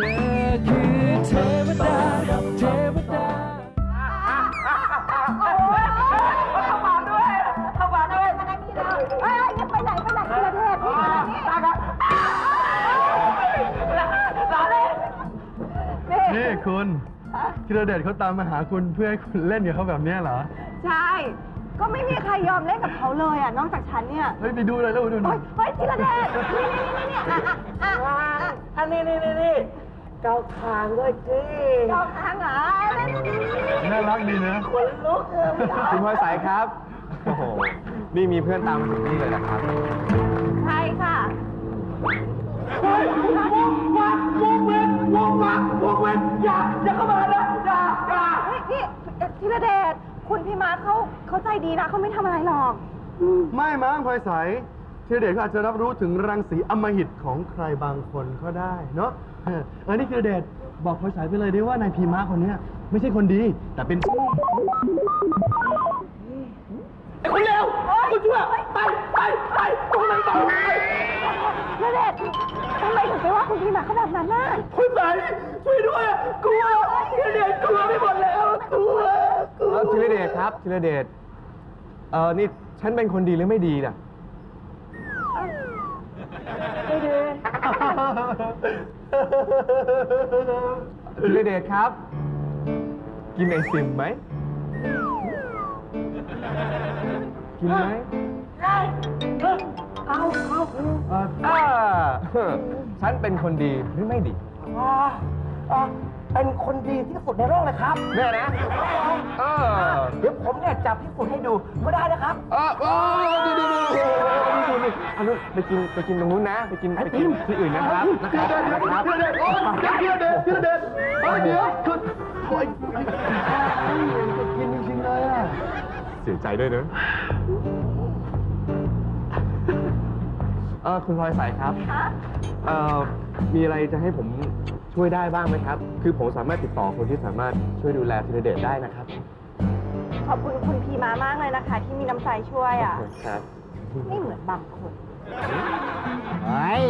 นั่งนี่เลยเอ้ยอย่าไปไหนไปไหนทีละเทพพี่มานี่ตากันรอเลยนี่นี่คุณธีรเดชเขาตามมาหาคุณเพื่อให้คุณเล่นกับเขาแบบเนี้ยเหรอ ใช่ ก็ไม่มีใครยอมเล่นกับเขาเลยอะ นอกจากฉันเนี่ยเฮ้ยไปดูเลยแล้วดูหน่โอ๊อยยเฮ้ยทีละเทพนี่นี่นี่นี่อะอะอะอะ อันนี้นี่นี่นี่ เกาคางด้วยสิเจ้าทางเหรอนี่นี่นี่นี่น่ารักดีนะคนลุกเลยคุณพลอยสายครับ โอ้โห นี่มีเพื่อนตามมาถึงนี่เลยนะครับ ใช่ค่ะวัดวงเว้นวงวักวงเว้นอย่าอย่าเข้ามานะอย่าอย่าเฮ้ยนี่เอ่อธีรเดชคุณพี่มาร์คเขาเขาใจดีนะเขาไม่ทำอะไรหรอก ไม่มั้งพลอยใสธีร เดชเขาอาจจะรับรู้ถึงรังสีอำมหิตของใครบางคนก็ได้เนาะเออเออนี่ธีรเดชบอกพลอยใสไปเลยดิว่านายพีมาคนเนี้ยไม่ใช่คนดี แต่เป็นไอ้คนเลวคนชั่วไปไปไปตรงไหนต่อไปธีรเดชทำไมถึงไปว่าคุณพีมาร์คเขาแบบนั้นน่ะคุณสายช่วยด้วยกลัวเด็กลัวไปหมดแล้วกลัวกลัวเออธีรเดชครับธีรเดชเออนี่ฉันเป็นคนดีหรือไม่ดีน่ะ ไม่ดี ธีรเดชครับ กินไอติมไหม กินไหมเอาเอาเอออ่าฉันเป็นคนดีหรือไม่ดีอ่าอ่าเป็นคนดีที่สุดในโลกเลยครับแน่นะ เออ เดี๋ยวผมเนี่ยจับพิสูจน์ให้ดูก็ได้ ไปกินไปกินตรงนู้นนะ ไปกินไปกินที่อื่นนะครับนะครับนะครับธีรเดชโอ๊ยธีรเดชธีรเดชเฮ้ยเดี๋ยวคือโอ๊ยกินจริงๆเลยอะเสียใจด้วยเนอะเออคุณพลอยสายครับเอ่อมีอะไรจะให้ผมช่วยได้บ้างไหมครับ คือผมสามารถติดต่อคนที่สามารถช่วยดูแลธีรเดชได้นะครับ ขอบคุณคุณพีมามากเลยนะคะ ที่มีน้ำใจช่วยอะ ครับ ไม่เหมือนบางคน เฮ้ย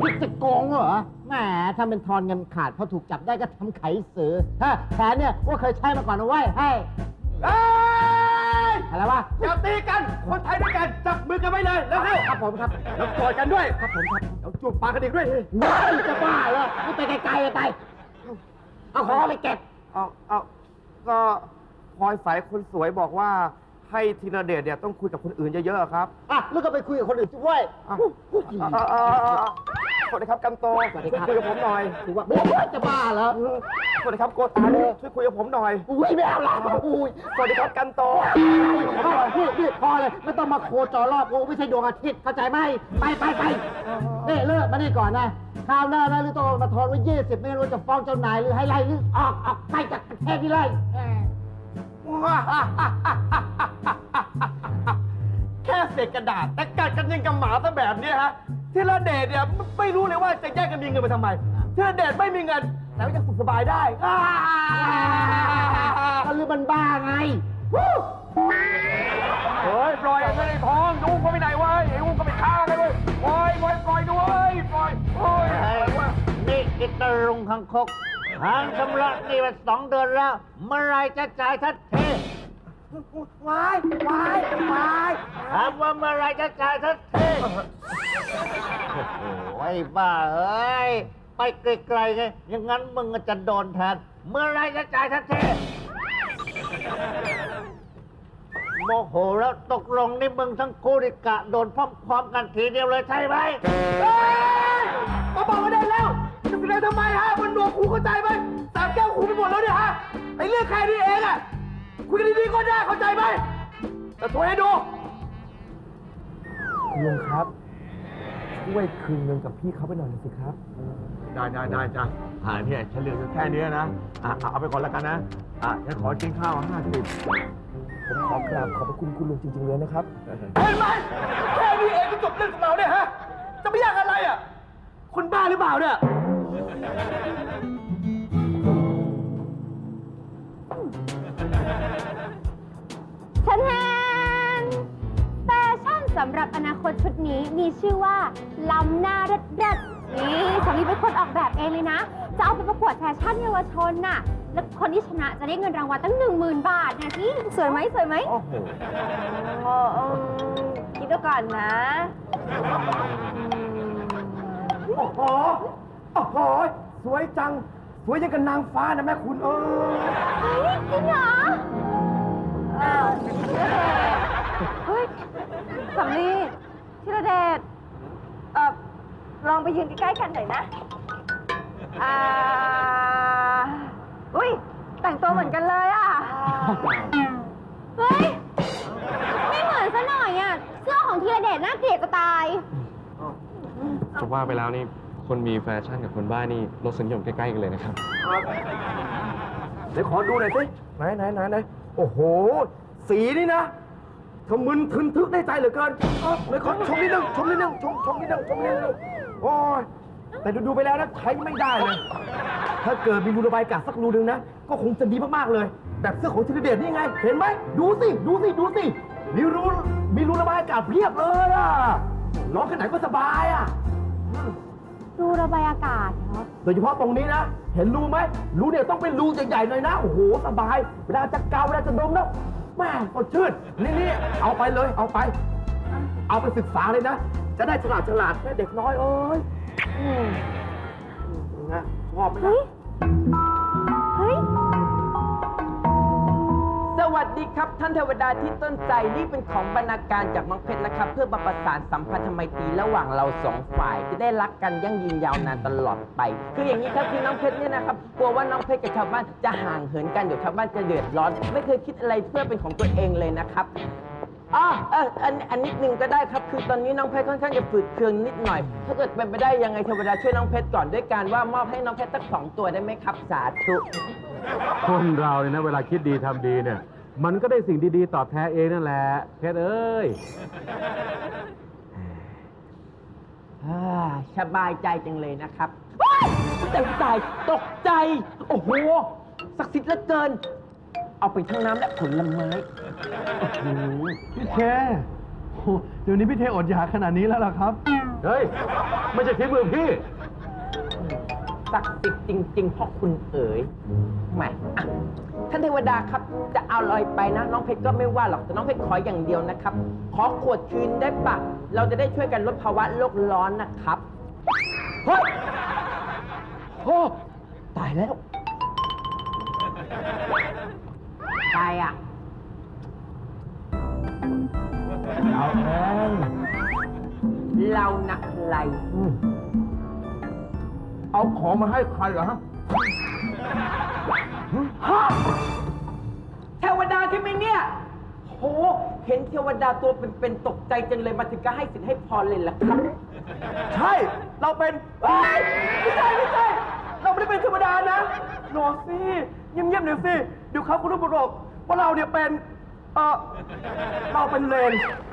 คิดจะโกงเหรอแหมถ้าเป็นทอนเงินขาดพอถูกจับได้ก็ทำไขสือฮะแผนเนี่ยว่าเคยใช้มาก่อนนะเว้ยให้เอ้ยอะไรวะอย่าตีกัน คนไทยด้วยกันจับมือกันไว้เลยแล้วให้ครับผมครับแล้วกอดกันด้วยครับผมครับแล้วจูบปากกันอีกด้วยว้ายจะบ้าเหรอนี่ไปไกลๆเลยไป เอาของไปเก็บ เอาเอาก็พลอยสายคนสวยบอกว่า ให้ธีรเดชเนี่ยต้องคุยกับคนอื่นเยอะๆครับอะแล้วก็ไปคุยกับคนอื่นสิเว้ยอะอะอะอะสวัสดีครับกันโตสวัสดีครับช่วยคุยกับผมหน่อยถือว่าไม่จะบ้าเหรอสวัสดีครับโกตาช่วยคุยกับผมหน่อย อุ้ยไม่เอาละอุ้ยสวัสดีครับกันโตพอนี่นี่พอเลยไม่ต้องมาโคจรรอบกูไม่ใช่ดวงอาทิตย์เข้าใจไหมไปไปไปนี่เลิกมานี่ก่อนนะคราวหน้านะหรือต้องมาทอนไว้ยี่สิบไม่รู้จะฟ้องเจ้านายหรือให้ไล่หรือออกออกไปจากประเทศนี้เลย แหมแค่เศษกระดาษ แต่กัดกันยังกับหมาซะแบบเนี้ยฮะธีรเดชเนี่ยไม่รู้เลยว่าจะแย่งกันมีเงินไปทำไมธีรเดชไม่มีเงิน แต่ก็ยังสุขสบายได้อ่าก็หรือมันบ้าไงเฮ้ยปล่อยไม่ได้ท้องยุงก็ไม่ได้เว้ยไอ้ยุงก็ไม่ฆ่ากันเว้ยปล่อยปล่อยปล่อยด้วยปล่อยโอ้ยอะไรวะนี่อิตารุงคังคก ทางชำระหนี่มาสองเดือนแล้ว เมื่อไรจะจ่ายทัดเทวายวายวายถามว่าเมื่อไรจะจ่ายทัดเทโอ้ยบ้าเอ้ยไปไกลๆไงอย่างนั้นมึงจะโดนแทนเมื่อไรจะจ่ายทัดเทโมโหแล้วตกลงนี่มึงทั้งคู่ดิกะโดนพร้อมๆกันทีเดียวเลยใช่ไหม จะแสดงทำไมฮะมันหนวกหูเข้าใจไหมสามแก้วหูไปหมดแล้วเนี่ยฮะไอ้เรื่องใครนี่เองอะคุยกันดีๆก็ได้เข้าใจไหมแต่ตัวให้ดูลุงครับ ช่วยคืนเงินกับพี่เขาไปหน่อยสิครับ ได้ได้ได้จ้ะอ่าเนี่ยฉันเหลืออยู่แค่นี้นะอะเอาเอาไปก่อนแล้วกันนะอะฉันขอกินข้าวห้าสิบผมขอกราบขอบพระคุณคุณลุงจริงๆเลยนะครับ เห็นไหมแค่นี้เองก็จบเรื่องของเราเนี่ยฮะ จะไม่ยากอะไรอะคนบ้าหรือเปล่าเนี่ยำหรับอนาคตชุดนี้มีชื่อว่าล้ำหน้าเรัดๆนี่สามีเป็นคนออกแบบเองเลยนะ จะเอาไปประกวดแฟชั่นเยาวชนน่ะ แล้วคนที่ชนะจะได้เงินรางวัลตั้งหนึ่งหมื่นบาทนะพี่สวยไหมสวยไหมโอ้โหโอ้เออคิดดูก่อนนะโอ้โห โอ้โห สวยจัง สวยยังกับนางฟ้านะแม่คุณเออ ยืนใกล้ๆกันหน่อยนะ อ่า อุ้ย แต่งตัวเหมือนกันเลยอะ เฮ้ย ไม่เหมือนซะหน่อยอะ เสื้อของธีรเดชน่าเกลียดจะตาย จะว่าไปแล้วนี่ คนมีแฟชั่นกับคนบ้านี่รสนิยมใกล้ๆกันเลยนะครับ เดี๋ยวขอดูหน่อยสิ ไหนไหนไหนไหนโอ้โห สีนี่นะทะมึนทึนทึกได้ใจเหลือเกินเอาเลยขอชมนิดนึง ชมนิดนึง ชมชมนิดนึง ชมนิดนึงโอ้ยแต่ดูดูๆไปแล้วนะใช้ไม่ได้เลยถ้าเกิดมีรูระบายอากาศสักรูนึงนะ ก็คงจะดีมากๆเลย แบบเสื้อของธีรเดชนี่ไง เห็นไหม ดูสิ ดูสิ ดูสิ มีรูมีรูระบายอากาศเพียบเลยอะร้อนแค่ไหนก็สบายอะดูระบายอากาศเหรอโดยเฉพาะตรงนี้นะ เห็นรูไหม รูเนี่ยต้องเป็นรูใหญ่ๆหน่อยนะ โอ้โห สบาย เวลาจะเกาเวลาจะดมนะแม่สดชื่น นี่นี่เอาไปเลย เอาไป เอาไปศึกษาเลยนะ จะได้ฉลาดฉลาดแม่เด็กน้อยเอ้ยอืมนะชอบไหมนะเฮ้ย เฮ้ย สวัสดีครับท่านเทวดาที่ต้นใจนี่เป็นของบรรณาการจากน้องเพชรนะครับ เพื่อมาประสานสัมพันธไมตรีระหว่างเราสองฝ่ายจะได้รักกันยั่งยืนยาวนานตลอดไป คืออย่างนี้ครับคือน้องเพชรเนี่ยนะครับกลัวว่าน้องเพชรกับชาวบ้านจะห่างเหินกันเดี๋ยวชาวบ้านจะเดือดร้อน ไม่เคยคิดอะไรเพื่อเป็นของตัวเองเลยนะครับ อ๋อเอออันอันนิดนึงก็ได้ครับ คือตอนนี้น้องเพชรค่อนข้างจะฝืดเคืองนิดหน่อย ถ้าเกิดเป็นไปได้ยังไงเทวดาช่วยน้องเพชรก่อนด้วยการว่ามอบให้น้องเพชรสักสองตัวได้ไหมครับสาธุ คนเราเนี่ยนะเวลาคิดดีทำดีเนี่ย มันก็ได้สิ่งดีๆ ตอบแทนเองนั่นแหละเพชรเอ้ย อ่าสบายใจจังเลยนะครับว้ายตกใจตกใจ โอ้โหศักดิ์สิทธิ์เหลือเกิน เอาไปทั้งน้ำและผลไม้ พี่เทโอ้เดี๋ยวนี้พี่เทอดอยากขนาดนี้แล้วเหรอครับ เฮ้ย ไม่ใช่ฝีมือพี่ ศักดิ์สิทธิ์จริงๆพ่อคุณเอ๋ยแหมอะท่านเทวดาครับ จะเอาลอยไปนะ น้องเพชรก็ไม่ว่าหรอก แต่น้องเพชรขออย่างเดียวนะครับ ขอขวดคืนได้ปะ เราจะได้ช่วยกันลดภาวะโลกร้อนนะครับ เฮ้ยโอ้ตายแล้ว ตายอะ เรานะใครเอาของมาให้ใครเหรอฮะฮะเทวดาใช่ไหมเนี่ยโหเห็นเทวดาตัวเป็นๆตกใจจังเลยมาถึงก็ให้สิทธิ์ให้พรเลยล่ะครับ ใช่ เราเป็นเอ้ยไม่ใช่ไม่ใช่ เราไม่ได้เป็นธรรมดานะหนอสิเงียบๆหน่อยสิเดี๋ยวเขาคุณรู้บุรกว่าเราเนี่ยเป็น เออเราเป็นเลน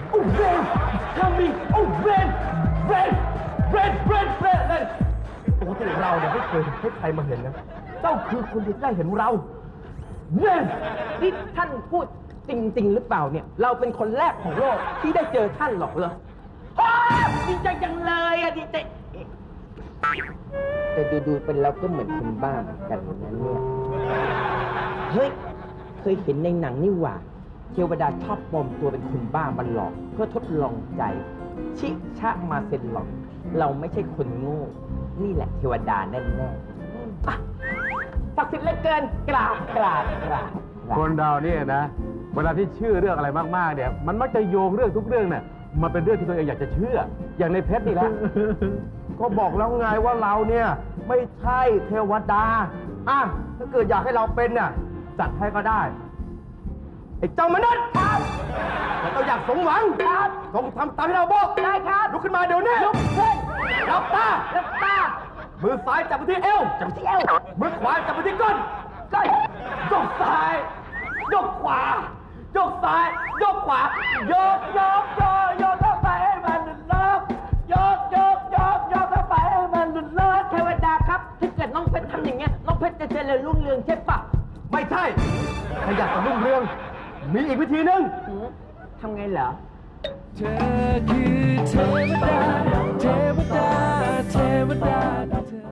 โอ้เรนทำมีโอ้เรนเรนเรนเรนเรนเรนปกติเราเนี่ยไม่เคยให้ใครมาเห็นนะเจ้าคือคนที่ได้เห็นเราเรนที่ท่านพูดจริง ๆ หรือเปล่าเนี่ย เราเป็นคนแรกของโลกที่ได้เจอท่านหรอกเหรออ้าวดีใจจังเลยอะดีใจ แต่ดูๆเป็นเราก็เหมือนคนบ้าเหมือนกันนะเนี่ย เฮ้ย เคยเห็นในหนังนี่หว่า เทวดาชอบปลอมตัวเป็นคนบ้ามันหลอก เพื่อทดลองใจ ชิชะมาเซ็นหลอก เราไม่ใช่คนโง่ นี่แหละเทวดาแน่ๆอะศักดิ์สิทธิ์เหลือเกินกราบกราบกราบกราบ คนเราเนี่ยนะ เวลาที่เชื่อเรื่องอะไรมากๆเนี่ย มันมักจะโยงเรื่องทุกเรื่องเนี่ยมาเป็นเรื่องที่ตัวเองอยากจะเชื่อ อย่างในเพชรนี่แหละ ก็บอกแล้วไงว่าเราเนี่ยไม่ใช่เทวดา อะถ้าเกิดอยากให้เราเป็นเนี่ยจัดให้ก็ได้ไอ้เจ้ามนุษย์ครับเราอยากสมหวังครับต้องทำตามที่เราบอกได้ครับลุกขึ้นมาเดี๋ยวนี้ลุกขึ้นรับตารับตามือซ้ายจับไปที่เอวจับที่เอวมือขวาจับไปที่ก้นก้อยยกซ้ายยกขวายกซ้ายยกขวายกยกยกยกเข้าไปให้มันเลิกยกยกยกยกเข้าไปให้มันเลิกเทวดาครับถ้าเกิดน้องเพชรทำอย่างเงี้ยน้องเพชรจะเจริญรุ่งเรืองใช่ปะไม่ใช่ถ้าอยากจะรุ่งเรือง มีอีกวิธีหนึ่งหือทำไงเหรอ เธอคือเทวดา เทวดา เทวดา